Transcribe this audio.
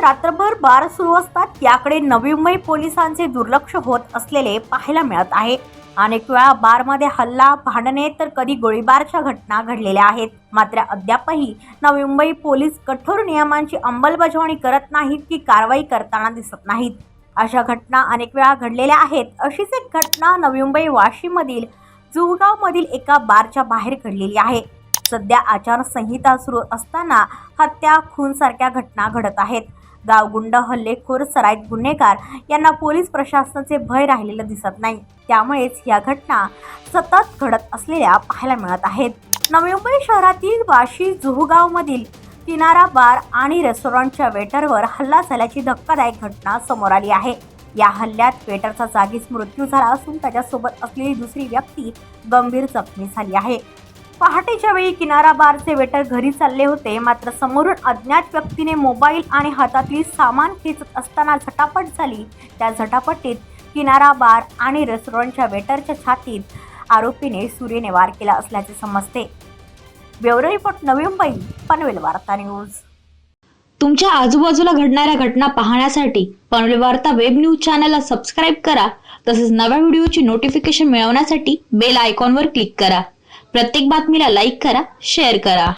रात्रभर बार सुरू असतात. याकडे नवी मुंबई पोलिसांचे दुर्लक्ष होत असलेले पाहायला मिळत आहे. अनेक वेळा बारमध्ये हल्ला भांडणे तर कधी गोळीबारच्या घटना घडलेल्या आहेत. मात्र अद्यापही नवी मुंबई पोलीस कठोर नियमांची अंमलबजावणी करत नाहीत की कारवाई करताना दिसत नाहीत. अशा घटना अनेक वेळा घडलेल्या आहेत. अशीच एक घटना नवी मुंबई वाशीमधील जुहगावमधील एका बारच्या बाहेर घडलेली आहे. सध्या आचारसंहिता सुरू असताना हत्या खून सारख्या घटना घडत आहेत. गावगुंड हल्लेखोर सराईत गुन्हेगार यांना पोलीस प्रशासनाचे भय राहिलेलं दिसत नाही. त्यामुळेच या घटना सतत घडत असलेल्या पाहायला मिळत आहेत. नवी मुंबई शहरातील वाशी जुहगावमधील किनारा बार आणि रेस्टॉरंटच्या वेटरवर हल्ला झाल्याची धक्कादायक घटना समोर आली आहे. या हल्ल्यात वेटरचा जागीच मृत्यू झाला असून त्याच्यासोबत असलेली दुसरी व्यक्ती गंभीर जखमी झाली आहे. पहाटेच्या वेळी किनारा बारचे वेटर घरी चालले होते. मात्र समोरून अज्ञात व्यक्तीने मोबाईल आणि हातातली सामान खेचत असताना झटापट झाली. त्या झटापटीत किनारा बार आणि रेस्टॉरंटच्या वेटरच्या छातीत आरोपीने सूर्यने वार केला असल्याचे समजते. ब्युरो रिपोर्ट नवी मुंबई पनवेल वार्ता न्यूज. तुमच्या आजूबाजूला घडणाऱ्या घटना पाहण्यासाठी पनवेल वार्ता वेब न्यूज चॅनलला सबस्क्राईब करा. तसेच नव्या व्हिडिओची नोटिफिकेशन मिळवण्यासाठी बेल आयकॉनवर क्लिक करा. प्रत्येक बातमीला लाईक करा शेअर करा.